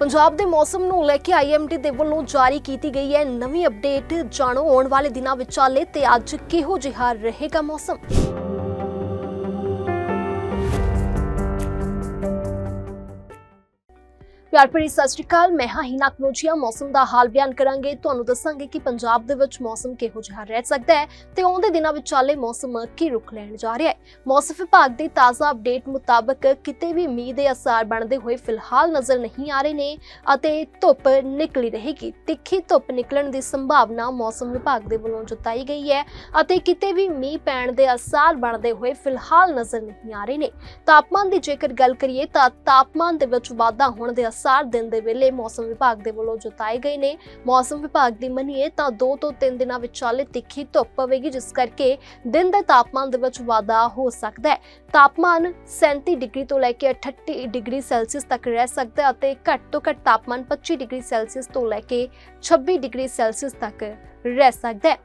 ਪੰਜਾਬ ਦੇ ਮੌਸਮ ਨੂੰ ਲੈ ਕੇ ਆਈਐਮਡੀ ਦੇ ਵੱਲੋਂ ਜਾਰੀ ਕੀਤੀ ਗਈ ਹੈ ਨਵੀਂ ਅਪਡੇਟ। ਜਾਣੋ, ਆਉਣ ਵਾਲੇ ਦਿਨਾਂ ਵਿੱਚ ਚਾਲੇ ਤੇ ਅੱਜ ਕਿਹੋ ਜਿਹਾ ਰਹੇਗਾ ਮੌਸਮ? ਪਿਆਰ ਭਰੀ ਸਤਿ ਸ਼੍ਰੀ ਅਕਾਲ। ਮੈਂ ਹਾਂ ਹੀਨਾ ਕਨੋਜੀਆ। ਮੌਸਮ ਦਾ ਹਾਲ ਬਿਆਨ ਕਰਾਂਗੇ। ਤੁਹਾਨੂੰ ਦੱਸਾਂਗੇ ਕਿ ਪੰਜਾਬ ਦੇ ਵਿੱਚ ਮੌਸਮ ਕਿਹੋ ਜਿਹਾ ਰਹਿ ਸਕਦਾ ਹੈ ਤੇ ਆਉਂਦੇ ਦਿਨਾਂ ਵਿੱਚ ਚਾਲੇ ਮੌਸਮ ਕੀ ਰੁਖ ਲੈਣ ਜਾ ਰਿਹਾ ਹੈ। ਮੌਸਮ ਵਿਭਾਗ ਦੀ ਤਾਜ਼ਾ ਅਪਡੇਟ ਮੁਤਾਬਕ ਕਿਤੇ ਵੀ ਮੀਂਹ ਦੇ ਅਸਾਰ ਬਣਦੇ ਹੋਏ ਫਿਲਹਾਲ ਨਜ਼ਰ ਨਹੀਂ ਆ ਰਹੇ ਨੇ ਅਤੇ ਧੁੱਪ ਨਿਕਲੀ ਰਹੇਗੀ। ਤਿੱਖੀ ਧੁੱਪ ਨਿਕਲਣ ਦੀ ਸੰਭਾਵਨਾ ਮੌਸਮ ਵਿਭਾਗ ਦੇ ਵੱਲੋਂ ਜਤਾਈ ਗਈ ਹੈ ਅਤੇ ਕਿਤੇ ਵੀ ਮੀਂਹ ਪੈਣ ਦੇ ਅਸਾਰ ਬਣਦੇ ਹੋਏ ਫਿਲਹਾਲ ਨਜ਼ਰ ਨਹੀਂ ਆ ਰਹੇ ਨੇ। ਤਾਪਮਾਨ ਦੀ ਜੇਕਰ ਗੱਲ ਕਰੀਏ ਤਾਂ ਤਾਪਮਾਨ ਦੇ ਵਿੱਚ ਵਾਧਾ ਹੋਣ ਦੇ ਅਸਰ ਦਿਨ ਦੇ ਵੇਲੇ ਮੌਸਮ ਵਿਭਾਗ ਦੇ ਵੱਲੋਂ ਜਤਾਏ ਗਏ ਨੇ। ਮੌਸਮ ਵਿਭਾਗ ਦੀ ਮੰਨੀਏ ਤਾਂ 2 ਤੋਂ 3 ਦਿਨਾਂ ਵਿਚਾਲੇ ਤਿੱਖੀ ਧੁੱਪ ਪਵੇਗੀ, ਜਿਸ ਕਰਕੇ ਦਿਨ ਦੇ ਤਾਪਮਾਨ ਦੇ ਵਿੱਚ ਵਾਧਾ ਹੋ ਸਕਦਾ ਹੈ। ਤਾਪਮਾਨ 37 ਡਿਗਰੀ ਤੋਂ ਲੈ ਕੇ 38 ਡਿਗਰੀ ਸੈਲਸੀਅਸ ਤੱਕ ਰਹਿ ਸਕਦਾ ਹੈ ਅਤੇ ਘੱਟ ਤੋਂ ਘੱਟ ਤਾਪਮਾਨ 25 ਡਿਗਰੀ ਸੈਲਸੀਅਸ ਤੋਂ ਲੈ ਕੇ 26 ਡਿਗਰੀ ਸੈਲਸੀਅਸ ਤੱਕ ਰਹਿ ਸਕਦਾ ਹੈ।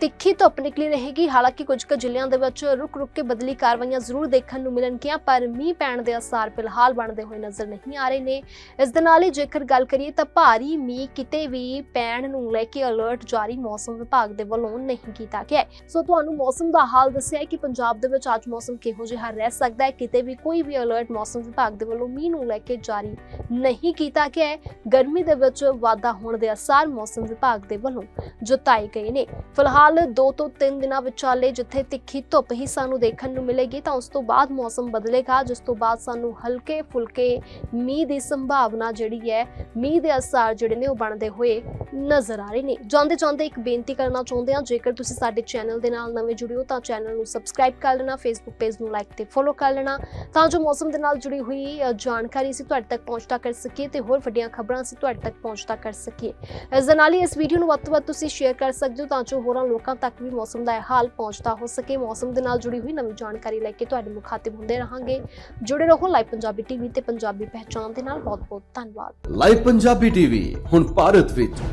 ਤਿੱਖੀ ਧੁੱਪ ਨਿਕਲੀ ਰਹੇਗੀ। ਹਾਲਾਂਕਿ ਕੁਝ ਕੁ ਜ਼ਿਲ੍ਹਿਆਂ ਦੇ ਵਿੱਚ ਰੁਕ-ਰੁਕ ਕੇ ਬਦਲੀ ਕਾਰਵਾਈਆਂ ਜ਼ਰੂਰ ਦੇਖਣ ਨੂੰ ਮਿਲਣਗੀਆਂ, ਪਰ ਮੀਂਹ ਪੈਣ ਦੇ ਅਸਾਰ ਫਿਲਹਾਲ ਬਣਦੇ ਹੋਏ ਨਜ਼ਰ ਨਹੀਂ ਆ ਰਹੇ ਨੇ। ਇਸ ਦੇ ਨਾਲ ਹੀ ਜੇਕਰ ਗੱਲ ਕਰੀਏ ਤਾਂ ਭਾਰੀ ਮੀਂਹ ਕਿਤੇ ਵੀ ਪੈਣ ਨੂੰ ਲੈ ਕੇ ਅਲਰਟ ਜਾਰੀ ਮੌਸਮ ਵਿਭਾਗ ਦੇ ਵੱਲੋਂ ਨਹੀਂ ਕੀਤਾ ਗਿਆ ਸੋ ਤੁਹਾਨੂੰ ਮੌਸਮ ਦਾ ਹਾਲ ਦੱਸਿਆ ਹੈ ਕਿ ਪੰਜਾਬ ਦੇ ਵਿੱਚ ਅੱਜ ਮੌਸਮ ਕਿਹੋ ਜਿਹਾ ਰਹਿ ਸਕਦਾ ਹੈ। ਕਿਤੇ ਵੀ ਕੋਈ ਵੀ ਅਲਰਟ ਮੌਸਮ ਵਿਭਾਗ ਦੇ ਵੱਲੋਂ ਮੀਂਹ ਨੂੰ ਲੈ ਕੇ ਜਾਰੀ ਨਹੀਂ ਕੀਤਾ ਗਿਆ ਹੈ। ਗਰਮੀ ਦੇ ਵਿੱਚ ਵਾਧਾ ਹੋਣ ਦੇ ਅਸਾਰ ਮੌਸਮ ਵਿਭਾਗ ਦੇ ਵੱਲੋਂ ਜਤਾਏ ਗਏ ਨੇ। ਫਿਲਹਾਲ 2 ਤੋਂ 3 ਦਿਨਾਂ ਵਿਚਾਲੇ ਜਿੱਥੇ ਤਿੱਖੀ ਧੁੱਪ ਹੀ ਸਾਨੂੰ ਦੇਖਣ ਨੂੰ ਮਿਲੇਗੀ, ਤਾਂ ਉਸ ਤੋਂ ਬਾਅਦ ਮੌਸਮ ਬਦਲੇਗਾ, ਜਿਸ ਤੋਂ ਬਾਅਦ ਸਾਨੂੰ ਹਲਕੇ ਫੁਲਕੇ ਮੀਂਹ ਦੀ ਸੰਭਾਵਨਾ ਜਿਹੜੀ ਹੈ, ਮੀਂਹ ਦੇ ਅਸਾਰ ਜਿਹੜੇ ਨੇ ਉਹ ਬਣਦੇ ਹੋਏ ਨਜ਼ਰ ਆ ਰਹੇ ਨੇ। ਜਾਂਦੇ ਜਾਂਦੇ ਇੱਕ ਬੇਨਤੀ ਕਰਨਾ ਚਾਹੁੰਦੇ ਹਾਂ, ਜੇਕਰ ਤੁਸੀਂ ਸਾਡੇ ਚੈਨਲ ਦੇ ਨਾਲ ਨਵੇਂ ਜੁੜੇ ਹੋ ਤਾਂ ਚੈਨਲ ਨੂੰ ਸਬਸਕ੍ਰਾਈਬ ਕਰ ਲੈਣਾ ਫੇਸਬੁੱਕ ਪੇਜ ਨੂੰ ਲਾਈਕ ਤੇ ਫੋਲੋ ਕਰ ਲੈਣਾ ਤਾਂ ਜੋ ਮੌਸਮ ਦੇ ਨਾਲ ਜੁੜੀ ਹੋਈ ਜਾਣਕਾਰੀ ਅਸੀਂ ਤੁਹਾਡੇ ਤੱਕ ਪਹੁੰਚਦਾ ਕਰ ਸਕੀਏ ਤੇ ਹੋਰ ਵੱਡੀਆਂ ਖਬਰਾਂ ਅਸੀਂ ਤੁਹਾਡੇ ਤੱਕ ਪਹੁੰਚਦਾ ਕਰ ਸਕੀਏ। ਇਸ ਦੇ ਨਾਲ ਹੀ ਇਸ ਵੀਡੀਓ ਨੂੰ ਵੱਧ ਤੋਂ ਵੱਧ ਤੁਸੀਂ ਸ਼ੇਅਰ ਕਰ ਸਕਦੇ ਹੋ ਤਾਂ ਜੋ ਹੋਰਾਂ ਲੋਕਾਂ ਤੱਕ ਵੀ ਮੌਸਮ ਦਾ ਹਾਲ ਪਹੁੰਚਦਾ ਹੋ ਸਕੇ। ਮੌਸਮ ਦੇ ਨਾਲ ਜੁੜੀ ਹੋਈ ਨਵੀਂ ਜਾਣਕਾਰੀ ਲੈ ਕੇ ਤੁਹਾਡੇ ਮੁਖਾਤਿਬ ਹੁੰਦੇ ਰਹਾਂਗੇ। ਜੁੜੇ ਰਹੋ ਲਾਈਵ ਪੰਜਾਬੀ ਟੀਵੀ ਤੇ ਪੰਜਾਬੀ ਪਹਿਚਾਣ ਦੇ ਨਾਲ ਬਹੁਤ ਬਹੁਤ ਧੰਨਵਾਦ। ਲਾਈਵ ਪੰਜਾਬੀ ਟੀਵੀ ਹੁਣ ਭਾਰਤ ਵਿੱਚ।